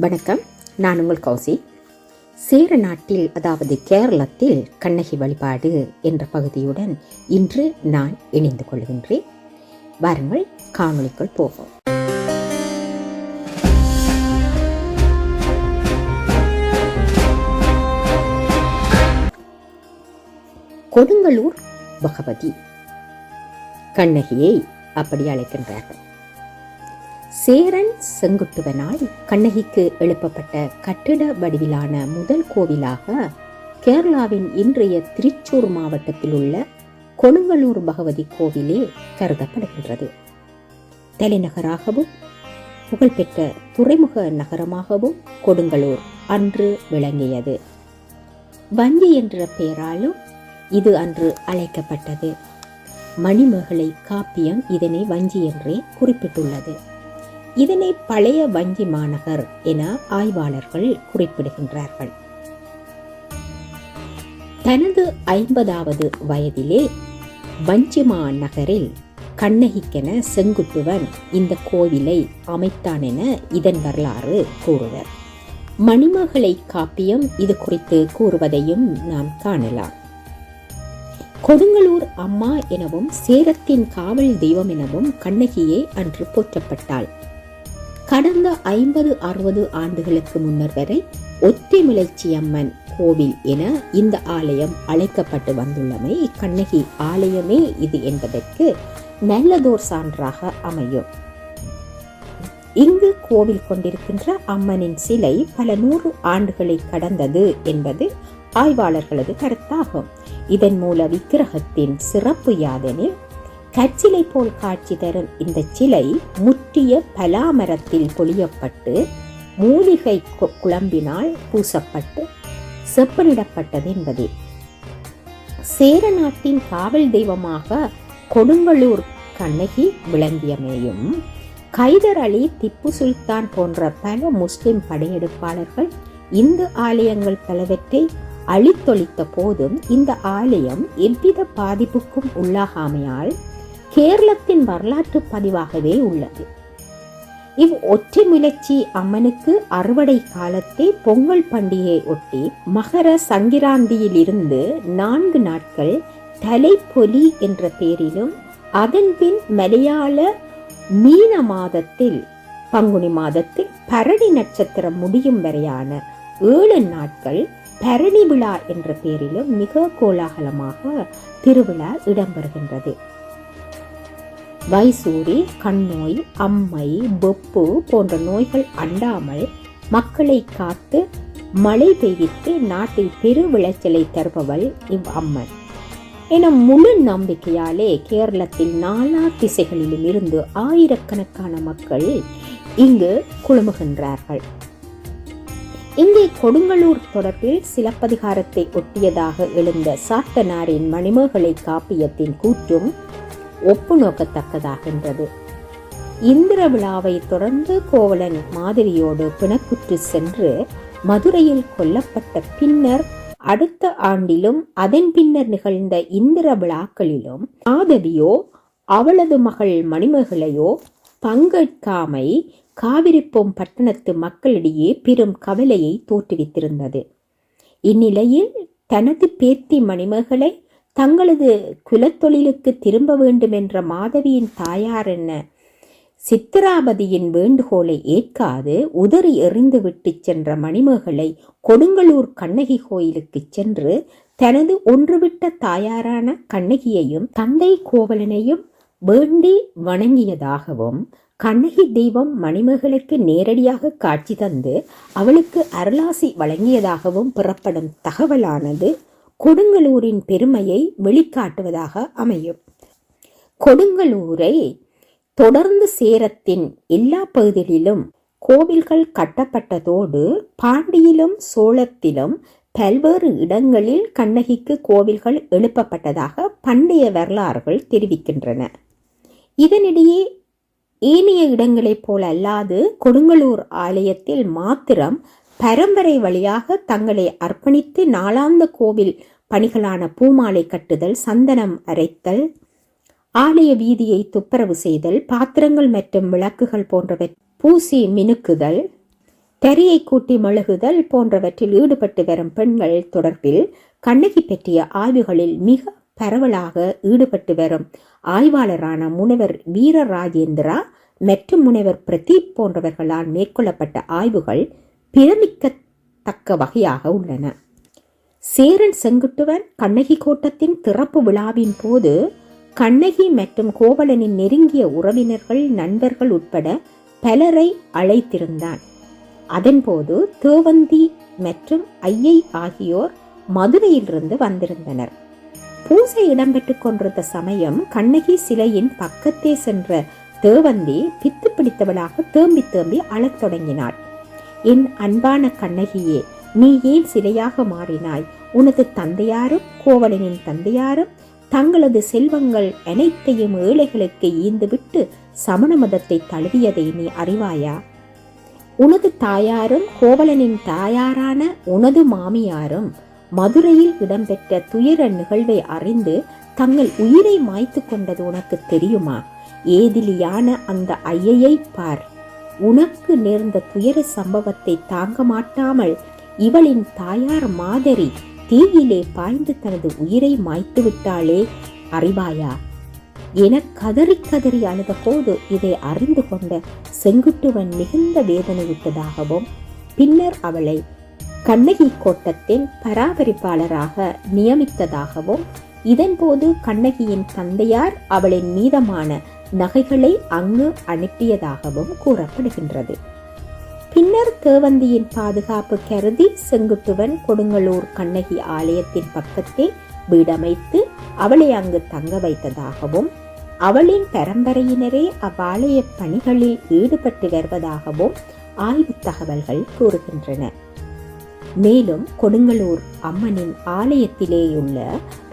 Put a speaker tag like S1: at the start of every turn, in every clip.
S1: வணக்கம். நான் உங்கள் கௌசி. சேர நாட்டில் அதாவது கேரளத்தில் கண்ணகி வழிபாடு என்ற பகுதியுடன் இன்று நான் இணைந்து கொள்கின்றேன். வாருங்கள் காணொளிக்குள் போவோம். கொடுங்கலூர் பகவதி. கண்ணகியை அப்படி அழைக்கின்றார்கள். சேரன் செங்குட்டுவனால் கண்ணகிக்கு எழுப்பப்பட்ட கட்டிட வடிவிலான முதல் கோவிலாக கேரளாவின் இன்றைய திருச்சூர் மாவட்டத்தில் உள்ள கொடுங்கலூர் பகவதி கோவிலே கருதப்படுகின்றது. தலைநகராகவும் புகழ்பெற்ற துறைமுக நகரமாகவும் கொடுங்கலூர் அன்று விளங்கியது. வஞ்சி என்ற பெயராலும் இது அன்று அழைக்கப்பட்டது. மணிமேகலை காப்பியம் இதனை வஞ்சி என்றே குறிப்பிட்டுள்ளது. இதனை பழைய வங்கி மாநகர் என ஆய்வாளர்கள் குறிப்பிடுகின்றார்கள். தனது ஐம்பதாவது வயதிலே வஞ்சிமா நகரில் கண்ணகிக்கென செங்குட்டுவன் இந்த கோவிலை அமைத்தான் என இதன் வரலாறு கூறுவர். மணிமகளை காப்பியம் இது குறித்து கூறுவதையும் நாம் காணலாம். கொடுங்கலூர் அம்மா எனவும் சேரத்தின் காவல் தெய்வம் எனவும் கண்ணகியே அன்று போற்றப்பட்டாள். கடந்த ஐம்பது அறுபது ஆண்டுகளுக்கு முன்னர் வரை ஒத்திமிளச்சி அம்மன் கோவில் என இந்த ஆலயம் அழைக்கப்பட்டு வந்துள்ளமை கண்ணகி ஆலயமே இது என்பதற்கு நல்லதோர் சான்றாக அமையும். இங்கு கோவில் கொண்டிருக்கின்ற அம்மனின் சிலை பல நூறு ஆண்டுகளை கடந்தது என்பது ஆய்வாளர்களது கருத்தாகும். இதன் மூல விக்கிரகத்தின் சிறப்பு யாதெனில் கச்சிலை போல் காட்சி தரும் இந்த சிலை முற்றிய பலாமரத்தில் பொழியப்பட்டு மூலிகை குழம்பினால் பூசப்பட்டு செப்பனிடப்பட்டது என்பதே. சேர நாட்டின் காவல் தெய்வமாக கொடுங்கலூர் கண்ணகி விளங்கியமையும் கைதர் அலி திப்பு சுல்தான் போன்ற பல முஸ்லிம் படையெடுப்பாளர்கள் இந்து ஆலயங்கள் பலவற்றை அழித்தொழித்த போதும் இந்த ஆலயம் எவ்வித பாதிப்புக்கும் உள்ளாகாமையால் கேரளத்தின் வரலாற்று பதிவாகவே உள்ளது. இவ் ஒற்றை முயற்சி அம்மனுக்கு அறுவடை காலத்தை பொங்கல் பண்டிகையை ஒட்டி மகர சங்கிராந்தியில் இருந்து நான்கு நாட்கள் தலைப்பொலி என்ற பெயரிலும் அதன்பின் மலையாள மீன மாதத்தில் பங்குனி மாதத்தில் பரணி நட்சத்திரம் முடியும் வரையான ஏழு நாட்கள் பரணி விழா என்ற பெயரிலும் மிக கோலாகலமாக திருவிழா இடம்பெறுகின்றது. வைசூரி கண்ணோய் அம்மை வெப்பு போன்ற நோய்கள் அண்டாமல் மக்களை காத்து மழை பெய்வித்து நாட்டில் பெரு விளைச்சலை தருபவள் இவ் அம்மன். என முழு நம்பிக்கையாலே கேரளத்தில் நாலா திசைகளிலும் இருந்து ஆயிரக்கணக்கான மக்கள் இங்கு குழுமுகின்றார்கள். இங்கே கொடுங்கலூர் தொடர்பில் சிலப்பதிகாரத்தை ஒட்டியதாக எழுந்த சாத்தனாரின் மணிமேகலை காப்பியத்தின் கூற்றும் ஒப்பு நோக்கத்தக்கதாகின்றது இந்திர விழாவை தொடர்ந்து கோவலன் மாதிரியோடு பிணக்குற்று சென்று மதுரையில் கொல்லப்பட்ட பின்னர் அடுத்த ஆண்டிலும் அதன் பின்னர் நிகழ்ந்த இந்திர விழாக்களிலும் மாதவியோ அவளது மகள் மணிமகளையோ பங்கேற்காமை காவிரிப்போம் பட்டணத்து மக்களிடையே பெரும் கவலையை தோற்றுவித்திருந்தது. இந்நிலையில் தனது பேத்தி மணிமகளை தங்களது குலத்தொழிலுக்கு திரும்ப வேண்டும் என்ற மாதவியின் தாயார் என்ன? சித்திராபதியின் வேண்டுகோளை ஏற்காது உதறி எறிந்து விட்டு சென்ற மணிமகளை கொடுங்கலூர் கண்ணகி கோயிலுக்கு சென்று தனது ஒன்றுவிட்ட தாயாரான கண்ணகியையும் தந்தை கோவலனையும் வேண்டி வணங்கியதாகவும் கண்ணகி தெய்வம் மணிமகளுக்கு நேரடியாக காட்சி தந்து அவளுக்கு அருளாசி வழங்கியதாகவும் புறப்படும் தகவலானது கொடுங்கலூரின் பெருமையை வெளிக்காட்டுவதாக அமையும். கொடுங்கலூரை தொடர்ந்து சேரத்தின் எல்லா பகுதிகளிலும் கோவில்கள் கட்டப்பட்டதோடு பாண்டியிலும் சோழத்திலும் பல்வேறு இடங்களில் கண்ணகிக்கு கோவில்கள் எழுப்பப்பட்டதாக பண்டைய வரலாறுகள் தெரிவிக்கின்றன. இதனிடையே ஏனைய இடங்களைப் போல அல்லாது கொடுங்கலூர் ஆலயத்தில் மாத்திரம் பரம்பரை வழியாக தங்களை அர்ப்பணித்து நாளாந்த கோவில் பணிகளான பூமாலை கட்டுதல் சந்தனம் அரைத்தல் ஆலய வீதியை துப்புரவு செய்தல் பாத்திரங்கள் மற்றும் விளக்குகள் போன்றவை பூசி மினுக்குதல் தரியை கூட்டி மெழுகுதல் போன்றவற்றில் ஈடுபட்டு வரும் பெண்கள் தொடர்பில் கண்ணகி பற்றிய ஆய்வுகளில் மிக பரவலாக ஈடுபட்டு வரும் ஆய்வாளரான முனைவர் வீரராஜேந்திரா மற்றும் முனைவர் பிரதீப் போன்றவர்களால் மேற்கொள்ளப்பட்ட ஆய்வுகள் பிரமிக்கத்தக்க வகையாக உள்ளன. சேரன் செங்குட்டுவன் கண்ணகி கோட்டத்தின் திறப்பு விழாவின் போது கண்ணகி மற்றும் கோவலனின் நெருங்கிய உறவினர்கள் நண்பர்கள் உட்பட பலரை அழைத்திருந்தான். அதன்போது தேவந்தி மற்றும் ஐயை ஆகியோர் மதுரையிலிருந்து வந்திருந்தனர். பூசை இடம்பெற்றுக் கொண்டிருந்த சமயம் கண்ணகி சிலையின் பக்கத்தே சென்ற தேவந்தி பித்து பிடித்தவளாக தேம்பி தேம்பி அழத் தொடங்கினாள். என் அன்பான கண்ணகியே நீ ஏன் சிலையாக மாறினாய்? உனது தந்தையாரும் கோவலனின் தந்தையாரும் தங்களது செல்வங்கள் அனைத்தையும் ஏழைகளுக்கு ஈந்துவிட்டு சமண மதத்தை தழுவியதை நீ அறிவாயா? உனது தாயாரும் கோவலனின் தாயாரான உனது மாமியாரும் மதுரையில் இடம்பெற்ற துயர நிகழ்வை அறிந்து தங்கள் உயிரை மாய்த்து கொண்டது உனக்கு தெரியுமா? ஏதிலியான அந்த ஐயையை பார். உனக்கு நேர்ந்த துயர சம்பவத்தை தாங்க மாட்டாமல் இவளின் தாயார் மாதிரி தீயிலே பாய்ந்து தனது உயிரை மாய்த்து விட்டாளே அறிவாயா? என கதறி கதறி அழுத போது இதை அறிந்து கொண்ட செங்குட்டுவன் மிகுந்த வேதனையுற்றதாகவும் பின்னர் அவளை கண்ணகி கோட்டத்தின் பராமரிப்பாளராக நியமித்ததாகவும் இதன்போது கண்ணகியின் தந்தையார் அவளின் மீதமான நகைகளை அங்கு அனுப்பியதாகவும் கூறப்படுகின்றது. பின்னர் தேவந்தியின் பாதுகாப்பு கருதி செங்குத்துவன் கொடுங்கலூர் கண்ணகி ஆலயத்தின் பக்கத்தே வீடமைத்து அவளை அங்கு தங்க வைத்ததாகவும் அவளின் பரம்பரையினரே அவ்வாலய பணிகளில் ஈடுபட்டு வருவதாகவும் ஆய்வு தகவல்கள் கூறுகின்றன. மேலும் கொடுங்கலூர் அம்மனின் ஆலயத்திலேயுள்ள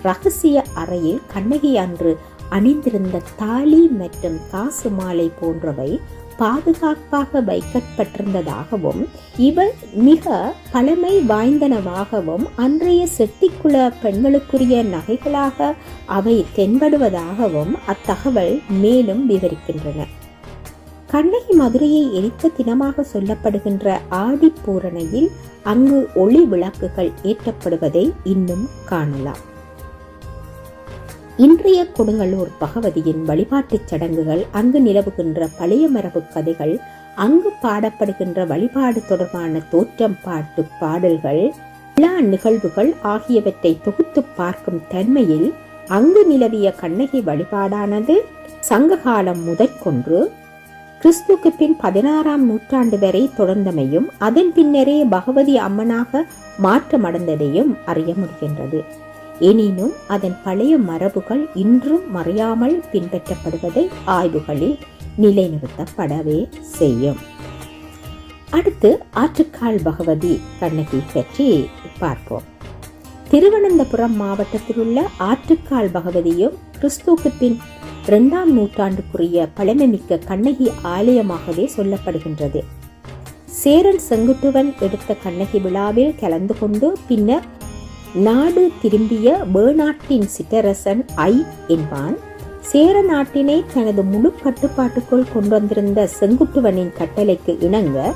S1: ரகசிய அறையில் கண்ணகி அன்று அணிந்திருந்த தாலி மற்றும் காசு மாலை போன்றவை பாதுகாப்பாக வைக்கப்பட்டிருந்ததாகவும் இவை மிக பழமை வாய்ந்தனவாகவும் அன்றைய செட்டிக்குல பெண்களுக்குரிய நகைகளாக அவை தென்படுவதாகவும் அத்தகவல் மேலும் விவரிக்கின்றன. கண்ணகி மதுரையை எரித்த தினமாக சொல்லப்படுகின்ற ஆடிப்பூரணையில் அங்கு ஒளி விளக்குகள் ஏற்றப்படுவதை இன்னும் காணலாம். இன்றைய கொடுங்கல்லூர் பகவதியின் வழிபாட்டுச் சடங்குகள் அங்கு நிலவுகின்ற பழைய மரபு கதைகள் அங்கு பாடப்படுகின்ற வழிபாடு தொடர்பான தோற்றம் பாட்டு பாடல்கள் விழா நிகழ்வுகள் ஆகியவற்றை தொகுத்து பார்க்கும் தன்மையில் அங்கு நிலவிய கண்ணகி வழிபாடானது சங்ககாலம் முதற்கொன்று கிறிஸ்துக்கு பின் பதினாறாம் நூற்றாண்டு வரை தொடர்ந்தமையும் அதன் பின்னரே பகவதி அம்மனாக மாற்றமடைந்ததையும் அறிய முடிகின்றது. எனினும் அதன் பழைய மரபுகள் இன்றும் மறையாமல் பின்பற்றப்படுவதை ஆய்வுகளில் நிலைநிறுத்தப்படவே செய்யும். அடுத்து ஆற்றுக்கால் பகவதி கண்ணகி பற்றி பார்ப்போம். திருவனந்தபுரம் மாவட்டத்தில் உள்ள ஆற்றுக்கால் பகவதியும் கிறிஸ்துவுக்கு பின் இரண்டாம் நூற்றாண்டுக்குரிய பழமைமிக்க கண்ணகி ஆலயமாகவே சொல்லப்படுகின்றது. சேரன் செங்குட்டுவன் எடுத்த கண்ணகி விழாவில் கலந்து கொண்டு பின்னர் நாடு திரும்பிய வேணாட்டின் சிற்றரசன் ஐ என்பான். சேர நாட்டினை தனது முழு கட்டுப்பாட்டுக்குள் கொண்டு வந்திருந்த செங்குட்டுவனின் கட்டளைக்கு இணங்க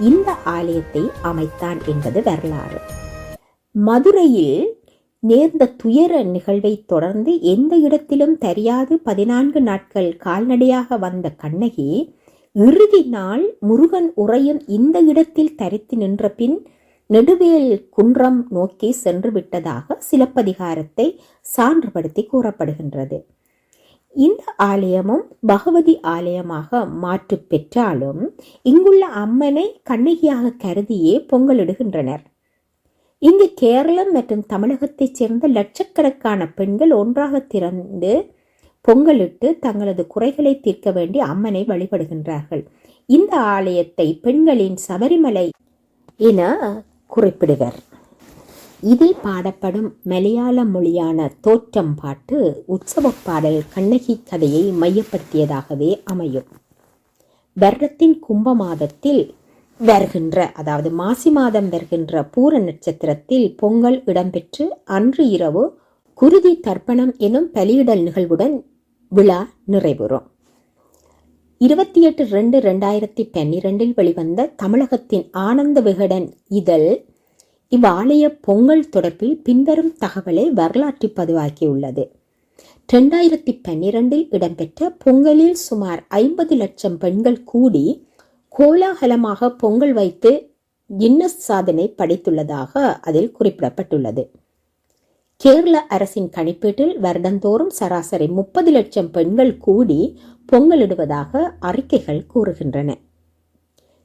S1: இந்த ஆலயத்தை அமைத்தான் என்பது வரலாறு. மதுரையில் நேர்ந்த துயர நிகழ்வை தொடர்ந்து எந்த இடத்திலும் தெரியாது பதினான்கு நாட்கள் கால்நடையாக வந்த கண்ணகி இறுதி நாள் முருகன் உறையும் இந்த இடத்தில் தரித்து நின்ற பின் நெடுவேல் குன்றம் நோக்கி சென்று விட்டதாக சிலப்பதிகாரத்தை சான்றுபடுத்தி கூறப்படுகின்றது. இந்த ஆலயமும் பகவதி ஆலயமாக மாற்று பெற்றாலும் இங்குள்ள அம்மனை கண்ணகியாக கருதியே பொங்கலிடுகின்றனர். இங்கு கேரளம் மற்றும் தமிழகத்தைச் சேர்ந்த லட்சக்கணக்கான பெண்கள் ஒன்றாக திறந்து பொங்கலிட்டு தங்களது குறைகளை தீர்க்க வேண்டி அம்மனை வழிபடுகின்றார்கள். இந்த ஆலயத்தை பெண்களின் சபரிமலை என குறிப்பிடுவர். இதில் பாடப்படும் மலையாள மொழியான தோற்றம் பாட்டு உற்சவ பாடல் கண்ணகி கதையை மையப்படுத்தியதாகவே அமையும். வருடத்தின் கும்ப மாதத்தில் வருகின்ற அதாவது மாசி மாதம் வருகின்ற பூர நட்சத்திரத்தில் பொங்கல் இடம்பெற்று அன்று இரவு குருதி தர்ப்பணம் எனும் பலியிடல் நிகழ்வுடன் விழா நிறைவுறும். இருபத்தி எட்டு ரெண்டு ரெண்டாயிரத்தி பன்னிரெண்டில் வெளிவந்த தமிழகத்தின் ஆனந்த விகடன் இதழ் இவ்வாலய பொங்கல் தொடர்பில் பின்வரும் தகவலை வரலாற்று பதிவாக்கியுள்ளது. ரெண்டாயிரத்தி பன்னிரெண்டில் இடம்பெற்ற பொங்கலில் சுமார் ஐம்பது லட்சம் பெண்கள் கூடி கோலாகலமாக பொங்கல் வைத்து கின்னஸ் சாதனை படைத்துள்ளதாக அதில் குறிப்பிடப்பட்டுள்ளது. கேரள அரசின் கணிப்பீட்டில் வருடந்தோறும் சராசரி முப்பது லட்சம் பெண்கள் கூடி பொங்கலிடுவதாக அறிக்கைகள் கூறுகின்றன.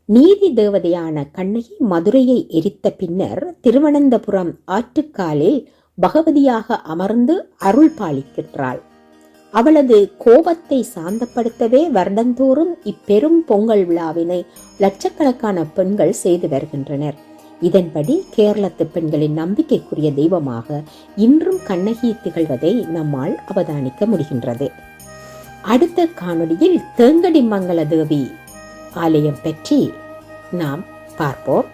S1: நீதி தேவதையான கண்ணகி மதுரையை எரித்த பின்னர் திருவனந்தபுரம் ஆற்றுக்காலில் பகவதியாக அமர்ந்து அருள் பாலிக்கின்றாள். அவளது கோபத்தை சாந்தப்படுத்தவே வருடந்தோறும் இப்பெரும் பொங்கல் விழாவினை லட்சக்கணக்கான பெண்கள் செய்து வருகின்றனர். இதன்படி கேரளத்து பெண்களின் நம்பிக்கைக்குரிய தெய்வமாக இன்றும் கண்ணகி திகழ்வதை நம்மால் அவதானிக்க முடிகின்றது. அடுத்த காணொளியில் தேங்கடி மங்கள தேவி ஆலயம் பற்றி நாம் பார்ப்போம்.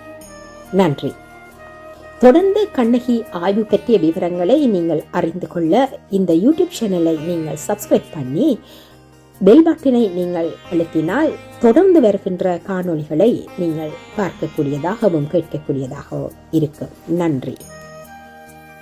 S1: நன்றி. தொடர்ந்து கண்ணகி ஆய்வு பற்றிய விவரங்களை நீங்கள் அறிந்து கொள்ள இந்த யூடியூப் சேனலை நீங்கள் சப்ஸ்கிரைப் பண்ணி பெல் பட்டனை நீங்கள் அழுத்தினால் தொடர்ந்து வருகின்ற காணொளிகளை நீங்கள் பார்க்கக்கூடியதாகவும் கேட்கக்கூடியதாகவும் இருக்கும். நன்றி.